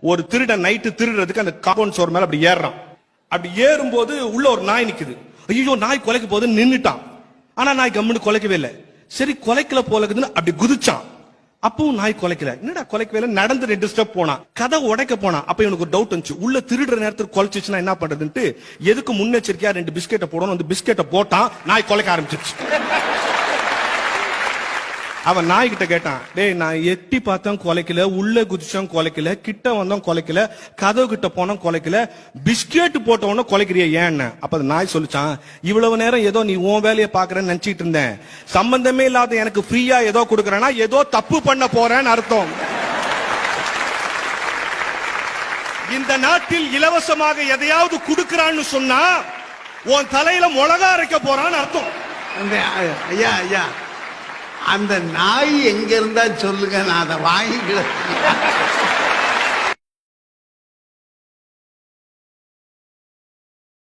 ஒரு திருடன் நைட்டு திருடுறதுக்கு அந்த காம்பவுண்ட் சோர் மேல அப்படி ஏறுறான். அப்படி ஏறும்போது உள்ள ஒரு நாய் நிக்குது. ஐயோ நாய் கொலைக்க போது நின்னுட்டான். ஆனா நாய் கம்முன்னு கொலைக்கவே இல்லை. சரி கொலைக்கல போலக்குதுன்னு அப்படி குதிச்சான். அப்பவும் நாய் கொலைக்கல. என்னடா கொலைக்கவே இல்லை? நடந்து ரெண்டு ஸ்டெப் போனான். கதை உடைக்க போனான். அப்ப இவனுக்கு ஒரு டவுட் வந்துச்சு. உள்ள திருடுற நேரத்துக்கு கொலைச்சிச்சுன்னா என்ன பண்றதுன்ட்டு எதுக்கு முன்னெச்சரிக்கையா ரெண்டு பிஸ்கெட்டை போடணும் அந்த பிஸ்கெட்டை போட்டான். நாய் கொலைக்க ஆரம்பிச்சிருச்சு. அவன் நாய்கிட்ட கேட்டான் டேய் நான் எட்டி பார்த்தேன் கொலைக்கல உள்ள குதிச்சோம் கொலைக்கல கிட்ட வந்தோம் கொலைக்கல கதவு கிட்ட போனோம் கொலைக்கல பிஸ்கெட் போட்டவன கொலைக்கிறிய ஏன்னு? அப்ப நாய் சொல்லிச்சான் இவ்வளவு நேரம் ஏதோ நீ உன் வேலையை பாக்குறேன்னு நினைச்சிட்டு இருந்தேன். சம்பந்தமே இல்லாத எனக்கு ஃப்ரீயா ஏதோ கொடுக்கறேன்னா ஏதோ தப்பு பண்ண போறேன்னு அர்த்தம். இந்த நாட்டில் இலவசமாக எதையாவது கொடுக்கறான்னு சொன்னா உன் தலையில மிளகா அரைக்க போறான்னு அர்த்தம். ஐயா ஐயா. அந்த நாய் எங்க இருந்தா சொல்லுங்க நான் அதை வாங்கிக்கிறேன்.